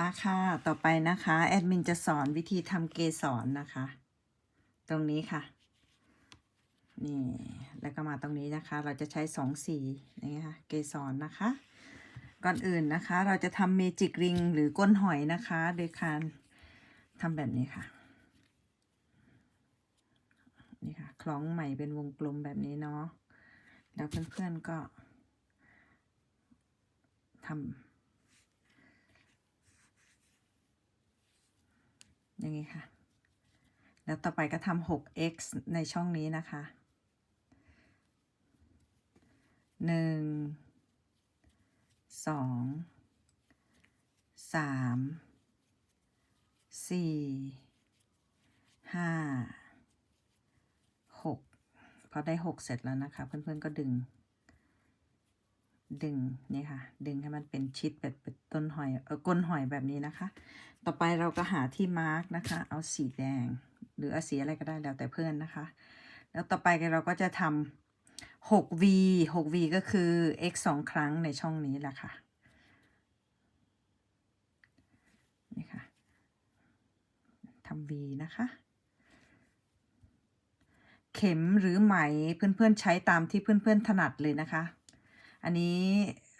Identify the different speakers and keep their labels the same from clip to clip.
Speaker 1: มาค่ะ ต่อไปนะคะ แอดมินจะสอนวิธีทำเกสรนะคะ ตรงนี้ค่ะ นี่ แล้วก็มาตรงนี้นะคะ เราจะใช้สองสีอย่ค่ะเกสรนะคะ ก่อนอื่นนะคะ เราจะทำเมจิกริงหรือก้นหอยนะคะ โดยการทำแบบนี้ค่ะ นี่ค่ะ คล้องใหม่เป็นวงกลมแบบนี้เนาะ แล้วเพื่อนๆก็ทำ อย่างนี้ค่ะ แล้วต่อไปก็ทำ 6x ในช่องนี้นะคะหนึ่งสองสามสี่ห้าหกพอได้หกเสร็จแล้วนะคะ เพื่อนๆก็ดึง ดึงนี่ค่ะ ดึงให้มันเป็นชิดแบบต้นหอยเออก้นหอยแบบนี้นะคะ ต่อไปเราก็หาที่มาร์กนะคะ เอาสีแดง หรือเอาสีอะไรก็ได้แล้วแต่เพื่อนนะคะ แล้วต่อไปเราก็จะทำ 6v 6v ก็คือ x สองครั้งในช่องนี้แหละค่ะนี่ค่ะทำ v นะคะเข็มหรือไหมเพื่อนๆใช้ตามที่เพื่อนๆถนัดเลยนะคะ อันนี้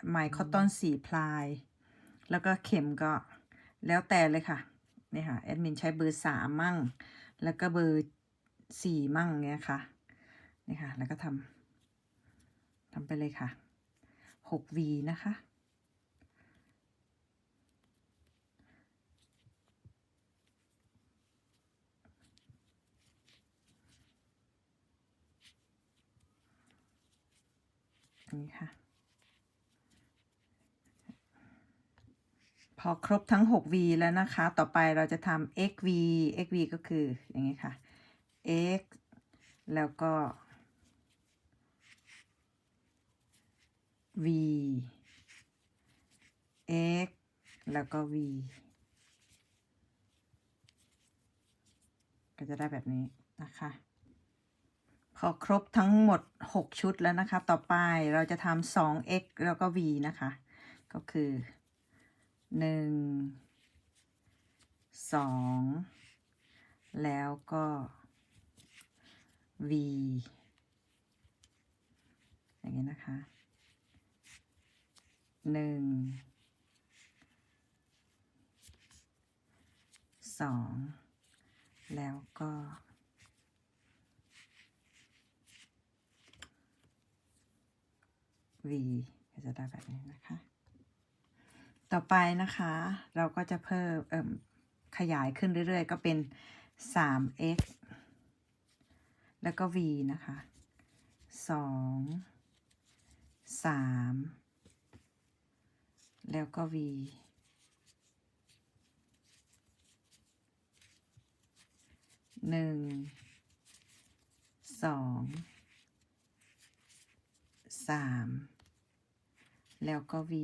Speaker 1: ไหมคอตตอนสีพลาย แล้วก็เข็มก็แล้วแต่เลยค่ะนี่ค่ะแอดมินใช้เบอร์สามมั่ง แล้วก็เบอร์สี่มั่งเงี้ยค่ะนี่ค่ะ แล้วก็ทำทำไปเลยค่ะ 6V นะคะนี่ค่ะ อครบทั้ง 6v แล้วนะคะ ต่อไปเราจะทำ xv xv ก็คืออย่างนี้ค่ะ x แล้วก็ v x แล้วก็ v ก็จะได้แบบนี้นะคะ พอครบทั้งหมด 6 ชุดแล้วนะคะ ต่อไปเราจะทำ 2x แล้วก็ v นะคะ ก็คือ หนึ่งสองแล้วก็ v อย่างนี้นะคะหนึ่งสองแล้วก็ v ก็จะได้แบบนี้นะคะ ต่อไปนะคะ เราก็จะเพิ่มเอ่มขยายขึ้นเรื่อยๆ ก็เป็น 3x แล้วก็ v นะคะ 2 3 แล้วก็ v หนึ่งสองสามแล้วก็ v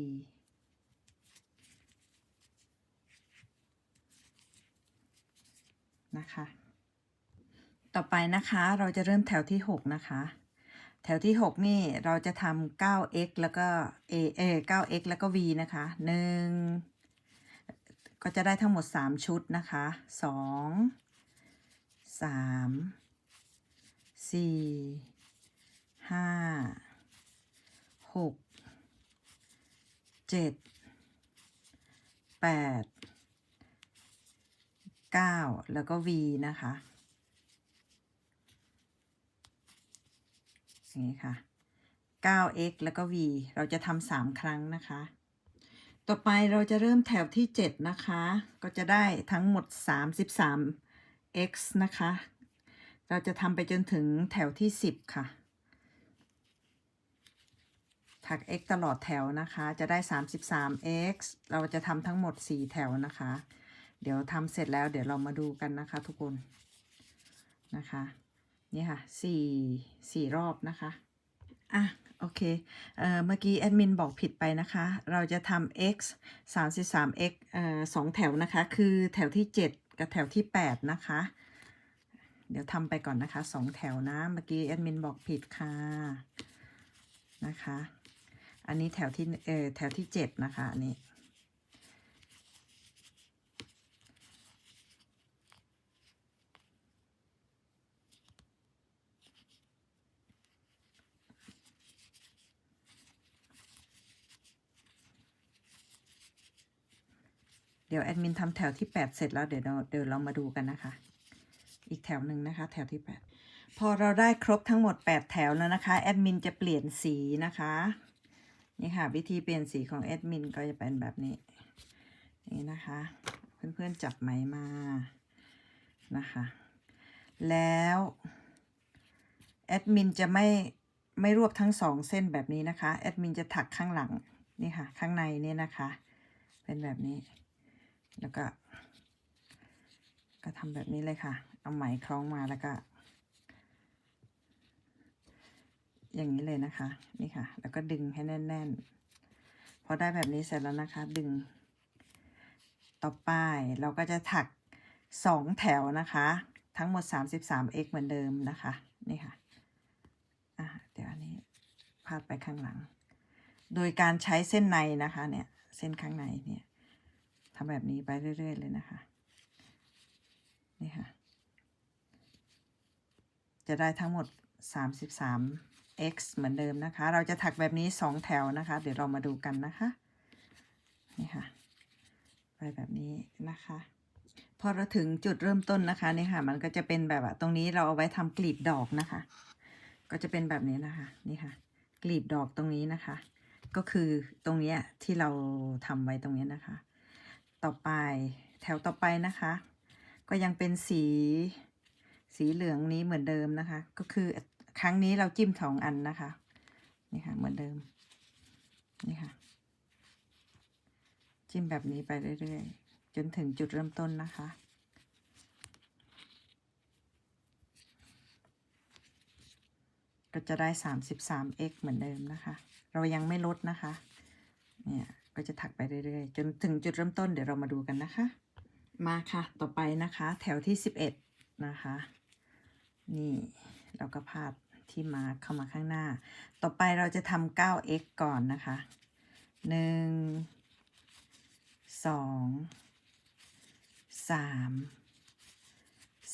Speaker 1: นะคะ ต่อไปนะคะเราจะเริ่มแถวที่ 6 นะคะ แถวที่ 6 นี่เราจะทำ 9x แล้วก็ a เอ 9x แล้วก็ v นะคะ 1 ก็จะได้ทั้งหมด 3 ชุดนะคะ 2 3 4 5 6 7 8 9 แล้วก็ v นะคะอย่างนี้ค่ะ 9x แล้วก็ v เราจะทำสามครั้งนะคะ ต่อไปเราจะเริ่มแถวที่ 7 นะคะ ก็จะได้ทั้งหมด 33x นะคะ เราจะทำไปจนถึงแถวที่ 10 ค่ะ ถัก x ตลอดแถวนะคะ จะได้ 33x เราจะทำทั้งหมด 4 แถวนะคะ เดี๋ยวทำเสร็จแล้วเดี๋ยวเรามาดูกันนะคะทุกคนนะคะนี่ค่ะสี่สี่รอบนะคะอะโอเคเอ่อเมื่อกี้แอดมินบอกผิดไปนะคะ เราจะทำ x 33 x เอ่อสองแถวนะคะ คือแถวที่ 7 กับแถวที่ 8 นะคะ เดี๋ยวทำไปก่อนนะคะสองแถวนะ เมื่อกี้แอดมินบอกผิดค่ะนะคะ อันนี้แถวที่เอ่อแถวที่ 7 นะคะอันนี้ เดี๋ยวแอดมิน ทำแถวที่ 8 เสร็จแล้วเดี๋ยวเราเดี๋ยวเรามาดูกันนะคะ อีกแถวหนึ่งนะคะ แถวที่ 8 พอเราได้ครบทั้งหมด 8 แถวแล้วนะคะแอดมินจะเปลี่ยนสีนะคะนี่ค่ะ วิธีเปลี่ยนสีของแอดมินก็จะเป็นแบบนี้นี่นะคะ เพื่อนๆจับไหมมานะคะ แล้วแอดมินจะไม่ไม่รวบทั้งสองเส้นแบบนี้นะคะแอดมินจะถักข้างหลังนี่ค่ะ ข้างในเนี่ยนะคะ เป็นแบบนี้ แล้วก็ ก็ทำแบบนี้เลยค่ะ เอาไหมคล้องมาแล้วก็ อย่างนี้เลยนะคะ นี่ค่ะ แล้วก็ดึงให้แน่น ๆ พอได้แบบนี้เสร็จแล้วนะคะ ดึง ต่อไปเราก็จะถักสองแถวนะคะ ทั้งหมด 33x เหมือนเดิมนะคะ นี่ค่ะอะเดี๋ยวอันนี้พาดไปข้างหลัง โดยการใช้เส้นในนะคะเนี่ย เส้นข้างในเนี่ย ทำแบบนี้ไปเรื่อย ๆ เลยนะคะ นี่ค่ะ จะได้ทั้งหมด 33x เหมือนเดิมนะคะ เราจะถักแบบนี้ 2 แถวนะคะ เดี๋ยวเรามาดูกันนะคะ นี่ค่ะ ไปแบบนี้นะคะ พอเราถึงจุดเริ่มต้นนะคะนี่ค่ะ มันก็จะเป็นแบบว่าตรงนี้เราเอาไว้ทำกลีบดอกนะคะ ก็จะเป็นแบบนี้นะคะ นี่ค่ะ กลีบดอกตรงนี้นะคะ ก็คือตรงนี้ที่เราทำไว้ตรงนี้นะคะ ต่อไป แถวต่อไปนะคะ ก็ยังเป็นสีสีเหลืองนี้เหมือนเดิมนะคะ ก็คือครั้งนี้เราจิ้มสองอันนะคะ นี่ค่ะเหมือนเดิม นี่ค่ะ จิ้มแบบนี้ไปเรื่อยๆ จนถึงจุดเริ่มต้นนะคะก็จะได้ 33x เหมือนเดิมนะคะ เรายังไม่ลดนะคะ เนี่ย ก็จะถักไปเรื่อยๆ จนถึงจุดเริ่มต้นเดี๋ยวเรามาดูกันนะคะ มาค่ะ ต่อไปนะคะ แถวที่ 11 นะคะ นี่เราก็พาดที่มาเข้ามาข้างหน้า ต่อไปเราจะทำ 9x ก่อนนะคะ 1 2 3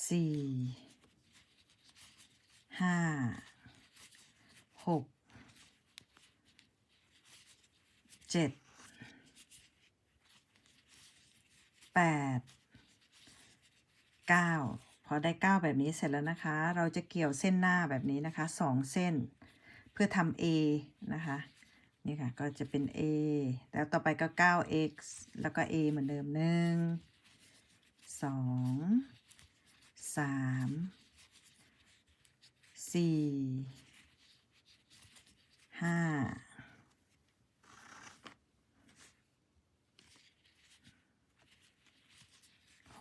Speaker 1: 4 5 6 7 แปดเก้าพอได้เก้าแบบนี้เสร็จแล้วนะคะ เราจะเกี่ยวเส้นหน้าแบบนี้นะคะสองเส้น เพื่อทำ A นะคะนี่ค่ะ ก็จะเป็น A แล้วต่อไปก็ 9x แล้วก็ A เหมือนเดิม 1 2 3 4 5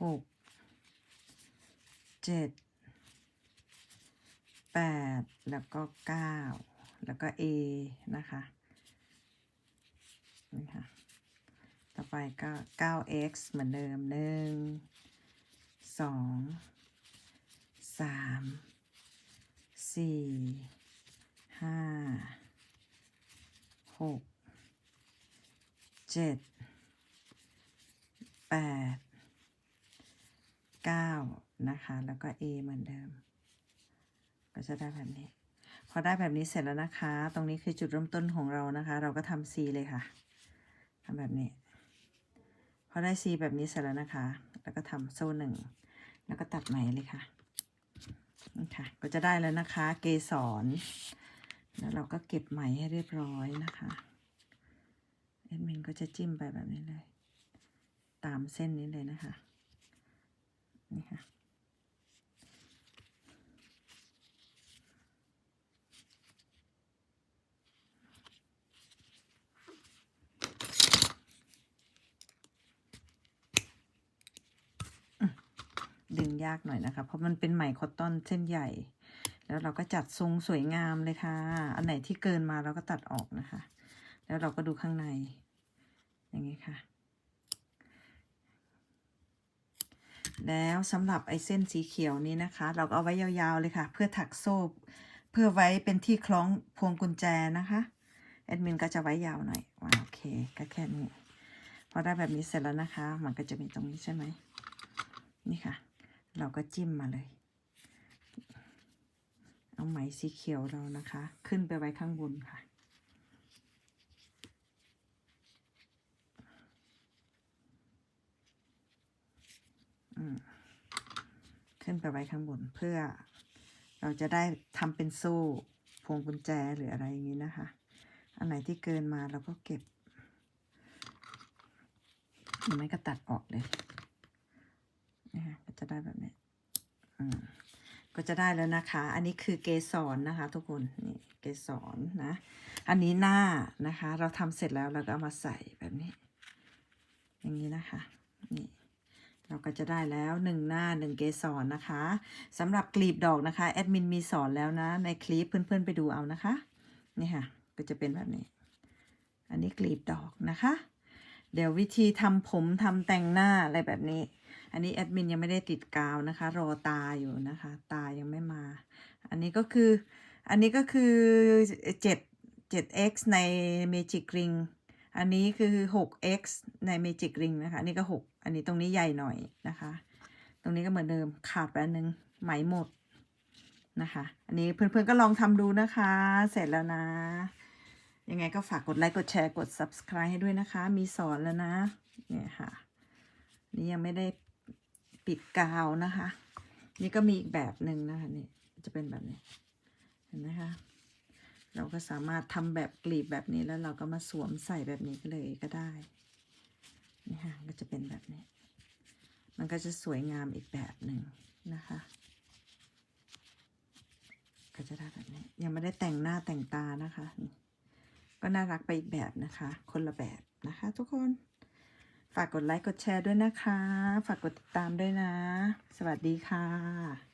Speaker 1: หกเจ็ดแปดแล้วก็เก้าแล้วก็ A นะคะนี่ค่ะต่อไปก็ 9x เหมือนเดิมหนึ่งสองสามสี่ห้าหกเจ็ดแปด เก้านะคะ แล้วก็ A เหมือนเดิม ก็จะได้แบบนี้ พอได้แบบนี้เสร็จแล้วนะคะ ตรงนี้คือจุดเริ่มต้นของเรานะคะ เราก็ทำ C เลยค่ะทำแบบนี้ พอได้ C แบบนี้เสร็จแล้วนะคะ แล้วก็ทำโซ่หนึ่ง แล้วก็ตัดไหมเลยค่ะนี่ค่ะก็จะได้แล้วนะคะ เกสร แล้วเราก็เก็บไหมให้เรียบร้อยนะคะแอดมินก็จะจิ้มไปแบบนี้เลย ตามเส้นนี้เลยนะคะ นี่ค่ะดึงยากหน่อยนะคะ เพราะมันเป็นไหมคอตตอนเส้นใหญ่ แล้วเราก็จัดทรงสวยงามเลยค่ะ อันไหนที่เกินมาเราก็ตัดออกนะคะ แล้วเราก็ดูข้างใน อย่างนี้ค่ะ แล้วสำหรับไอ้เส้นสีเขียวนี้นะคะ เราก็เอาไว้ยาวๆเลยค่ะ เพื่อถักโซ่ เพื่อไว้เป็นที่คล้องพวงกุญแจนะคะแอดมินก็จะไว้ยาวหน่อยว้าโอเคก็แค่นี้พอได้แบบนี้เสร็จแล้วนะคะ มันก็จะมีตรงนี้ใช่ไหมนี่ค่ะ เราก็จิ้มมาเลย เอาไหมสีเขียวเรานะคะ ขึ้นไปไว้ข้างบนค่ะ ขึ้นไปไว้ข้างบนเพื่อ เราจะได้ทำเป็นโซ่พวงกุญแจหรืออะไรอย่างนี้นะคะ อันไหนที่เกินมาเราก็เก็บหรือไม่ก็ตัดออกเลยนะคะก็จะได้แบบนี้อืมก็จะได้แล้วนะคะ อันนี้คือเกสรนะคะ ทุกคน นี่เกสรนะ อันนี้หน้านะคะ เราทำเสร็จแล้วเราก็เอามาใส่แบบนี้ อย่างนี้นะคะ เราก็จะได้แล้วหนึ่งหน้าหนึ่งเกสรนะคะสำหรับกลีบดอกนะคะแอดมินมีสอนแล้วนะ ในคลิปเพื่อนๆไปดูเอานะคะ นี่ค่ะ ก็จะเป็นแบบนี้ อันนี้กลีบดอกนะคะ เดี๋ยววิธีทำผมทำแต่งหน้าอะไรแบบนี้ อันนี้แอดมินยังไม่ได้ติดกาวนะคะ รอตาอยู่นะคะ ตายังไม่มา อันนี้ก็คืออันนี้ก็คือ 7 7 x ใน Magic Ring อันนี้คือ 6x ใน Magic Ring นะคะ อันนี้ก็ 6 อันนี้ตรงนี้ใหญ่หน่อยนะคะ ตรงนี้ก็เหมือนเดิมขาดไปอันนึงไหมหมดนะคะ อันนี้เพื่อนๆก็ลองทำดูนะคะ เสร็จแล้วนะ ยังไงก็ฝากกดไลค์กดแชร์กด subscribe ให้ด้วยนะคะ มีสอนแล้วนะ เนี่ยค่ะ นี่ยังไม่ได้ปิดกาวนะคะ นี่ก็มีอีกแบบหนึ่งนะคะนี่จะเป็นแบบนี้ เห็นไหมคะ เราก็สามารถทำแบบกลีบแบบนี้แล้วเราก็มาสวมใส่แบบนี้ก็เลยก็ได้ นี่ค่ะก็จะเป็นแบบนี้ มันก็จะสวยงามอีกแบบหนึ่งนะคะ ก็จะได้แบบนี้ ยังไม่ได้แต่งหน้าแต่งตานะคะ ก็น่ารักไปอีกแบบนะคะ คนละแบบนะคะทุกคน ฝากกดไลค์กดแชร์ด้วยนะคะ ฝากกดติดตามด้วยนะ สวัสดีค่ะ